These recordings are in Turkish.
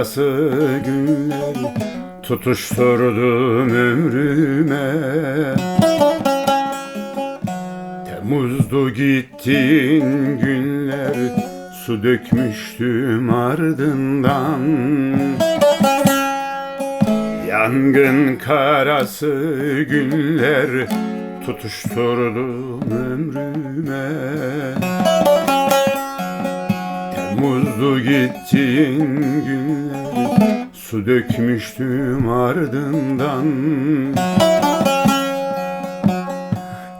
Yangın karası günler tutuşturdum ömrüme. Temmuzdu gittin günler su dökmüştüm ardından. Yangın karası günler tutuşturdum ömrüme Temmuzdu gittin günler Su dökmüştüm ardından.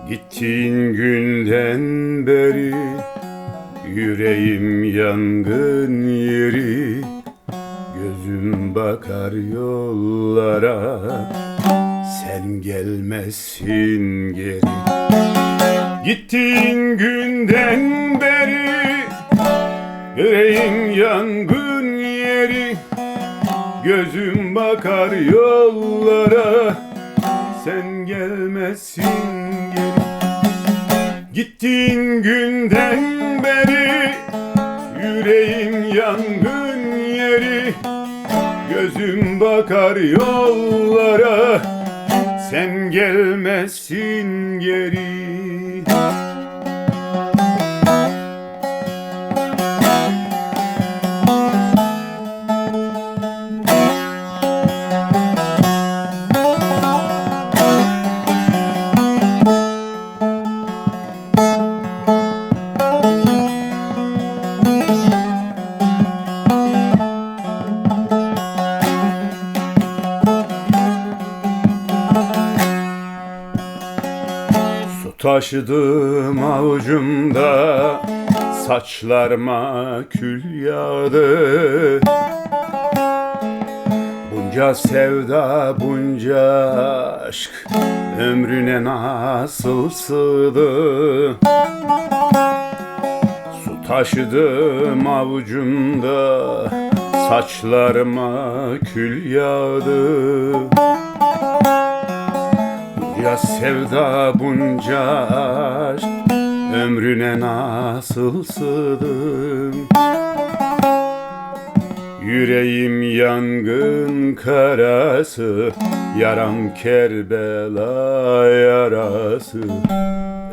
Gittiğin günden beri Yüreğim yangın yeri. Gözüm bakar yollara Sen gelmezsin geri. Gittiğin günden beri Yüreğim yangın yeri Gözüm bakar yollara. Sen gelmezsin geri. Gittiğin günden beri Yüreğim yangın yeri. Gözüm bakar yollara. Sen gelmezsin geri taşıdım avucumda. Saçlarıma kül yağdı. Bunca sevda bunca aşk Ömrüne nasıl sığdı? Su taşıdım avucumda. Saçlarıma kül yağdı ya sevda bunca aşk Ömrüne nasıl sığdım? Yüreğim yangın karası Yaram Kerbela yarası.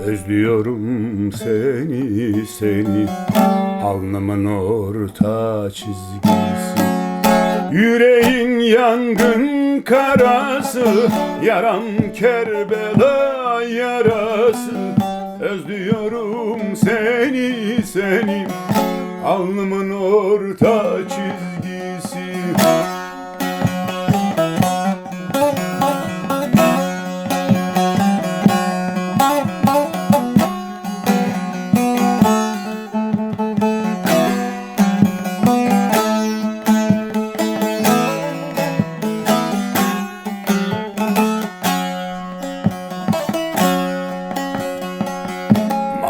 Özlüyorum seni seni Alnımın orta çizgisi Yüreğin yangın karası Yaram Kerbela yarası. Özlüyorum seni seni. Alnımın orta çizgisi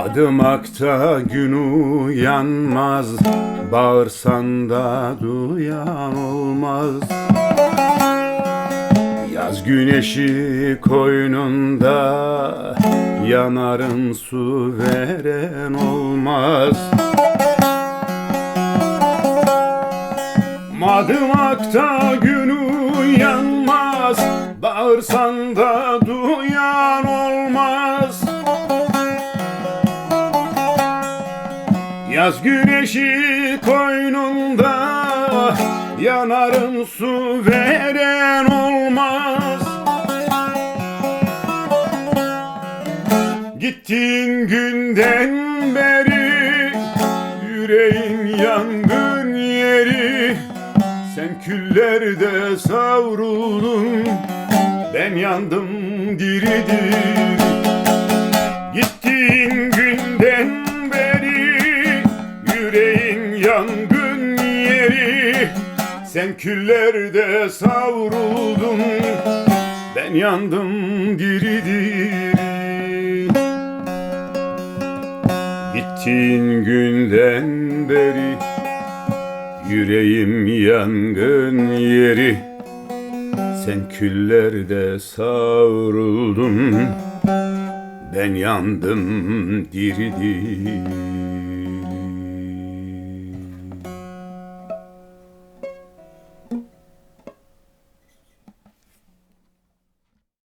Madımakta gün uyanmaz. Bağırsan da duyan olmaz. Yaz güneşi koynunda Yanarın su veren olmaz. Madımakta gün uyanmaz. Bağırsan da duyan olmaz Yaz güneşi koynunda Yanarın su veren olmaz. Gittiğin günden beri Yüreğin yangın yeri. Sen küllerde savruldun Ben yandım diri diri yangın yeri Sen küllerde savruldun. Ben yandım diri diri Gittiğin günden beri Yüreğim yangın yeri. Sen küllerde savruldun. Ben yandım diri diri